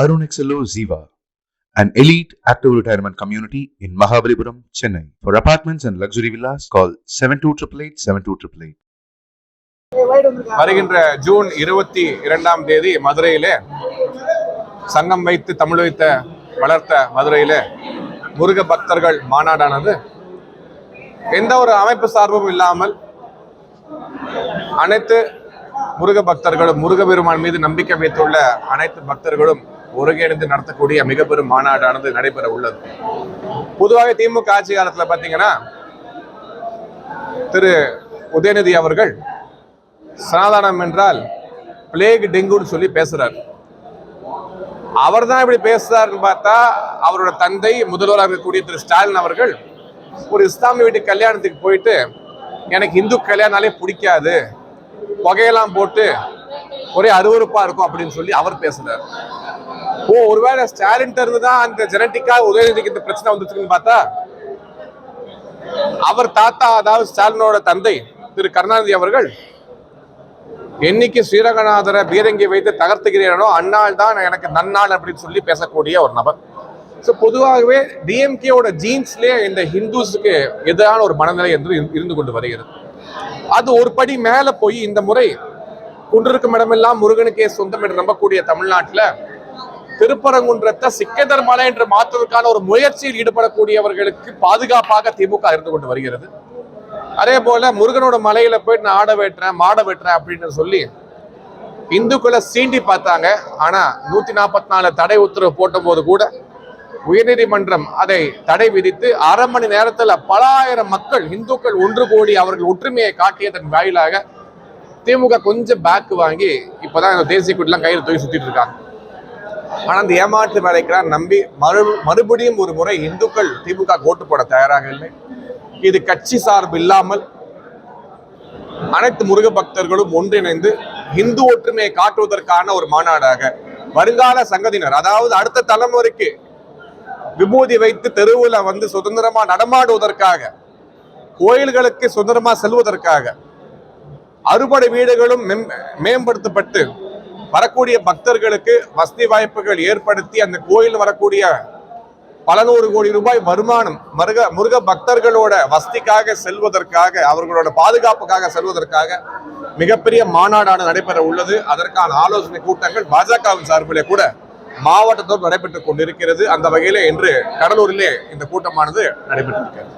Arun XLO Ziva, an elite active retirement community in Mahabalipuram, Chennai. For apartments and luxury villas, call 7288 72888. வருகின்ற June இருபத்தி இரண்டாம் தேதி மதுரையிலே சங்கம் வைத்து தமிழ் வைத்த வளர்த்த மதுரையிலே முருக பக்தர்கள் மாநாடானது எந்த ஒரு அமைப்பு சார்பும் இல்லாமல் அனைத்து முருக பக்தர்களும் முருகபெருமான் மீது நம்பிக்கை வைத்துள்ள அனைத்து பக்தர்களும் ஒருங்கிணைந்து நடத்தக்கூடிய மிக பெரும் மாநாடானது நடைபெற உள்ளது. பொதுவாக திமுக ஆட்சி காலத்துல பாத்தீங்கன்னா திரு உதயநிதி அவர்கள் சனாதானம் என்றால் பிளேக் டெங்குன்னு சொல்லி பேசுறார். அவர் தான் இப்படி பேசுறாருன்னு பார்த்தா அவரோட தந்தை முதல்வராக இருக்கக்கூடிய திரு ஸ்டாலின் அவர்கள் ஒரு இஸ்லாமிய வீட்டு கல்யாணத்துக்கு போயிட்டு எனக்கு இந்து கல்யாணாலே பிடிக்காது புகையெல்லாம் போட்டு ஒரே அருவருப்பா இருக்கும் அப்படின்னு சொல்லி அவர் பேசுறாரு. ஓ ஒருவேளை ஸ்டாலின் இருந்து தான் அந்த ஜெனட்டிக்கா உதயநிதிக்கு இந்த பிரச்சனை வந்துச்சுன்னு பார்த்தா அவர் தாத்தா அதாவது ஸ்டாலினோட தந்தை திரு கருணாநிதி அவர்கள் என்னைக்கு ஸ்ரீரங்கநாதரை பீரங்கி வைத்து தகர்த்துகிறேனோ அந்நாள் தான் எனக்கு நன்னாள் அப்படின்னு சொல்லி பேசக்கூடிய ஒரு நபர். ஸோ பொதுவாகவே டிஎம்கேயோட ஜீன்ஸ்லேயே இந்த ஹிந்துஸுக்கு எதிரான ஒரு மனநிலை என்று இரு- இருந்து கொண்டு வருகிறது. அது ஒரு படி மேலே போய் இந்த முறை குன்றிருக்கும் இடமெல்லாம் முருகனுக்கே சொந்தம் என்று நம்பக்கூடிய தமிழ்நாட்டில் திருப்பரங்குன்றத்தை சிக்கந்தர் மலை என்று மாற்றுவதற்கான ஒரு முயற்சியில் ஈடுபடக்கூடியவர்களுக்கு பாதுகாப்பாக திமுக இருந்து கொண்டு வருகிறது. அதே போல முருகனோட மலையில போயிட்டு நான் ஆட வெட்டுறேன் மாட வெட்டுறேன் அப்படின்னு சொல்லி இந்துக்களை சீண்டி பார்த்தாங்க. ஆனா நூத்தி நாற்பத்தி நாலு தடை உத்தரவு போட்ட போது கூட உயர்நீதிமன்றம் அதை தடை விதித்து அரை மணி நேரத்தில் பல ஆயிரம் மக்கள் இந்துக்கள் ஒன்று கூடி அவர்கள் ஒற்றுமையை காட்டியதன் வாயிலாக திமுக கொஞ்சம் பேக் வாங்கி இப்போதான் இந்த தேசிய கொடிலாம் கையில் தூக்கி சுத்திட்டு இருக்காங்க. ஆனால் அந்த ஏமாற்று வேலைக்கெல்லாம் நம்பி மறு மறுபடியும் ஒரு முறை இந்துக்கள் திமுக ஓட்டு போட தயாராக இல்லை. இது கட்சி சார்பு இல்லாமல் அனைத்து முருக பக்தர்களும் ஒன்றிணைந்து இந்து ஒற்றுமையை காட்டுவதற்கான ஒரு மாநாடாக வருங்கால சங்கதியினர் அதாவது அடுத்த தலைமுறைக்கு விபூதி வைத்து தெருவுல வந்து சுதந்திரமா நடமாடுவதற்காக கோயில்களுக்கு சுதந்திரமா செல்வதற்காக அறுபடை வீடுகளும் மேம்- மேம்படுத்தப்பட்டு வரக்கூடிய பக்தர்களுக்கு வசதி வாய்ப்புகள் ஏற்படுத்தி அந்த கோயில் வரக்கூடிய பல நூறு கோடி ரூபாய் வருமானம் முருக முருக பக்தர்களோட வசதிக்காக செல்வதற்காக அவர்களோட பாதுகாப்புக்காக செல்வதற்காக மிகப்பெரிய மாநாடான நடைபெற உள்ளது. அதற்கான ஆலோசனை கூட்டங்கள் பாஜகவின் சார்பிலே கூட மாவட்டத்தோடு நடைபெற்றுக் கொண்டிருக்கிறது. அந்த வகையிலே இன்று கடலூரிலே இந்த கூட்டமானது நடைபெற்றிருக்கிறது.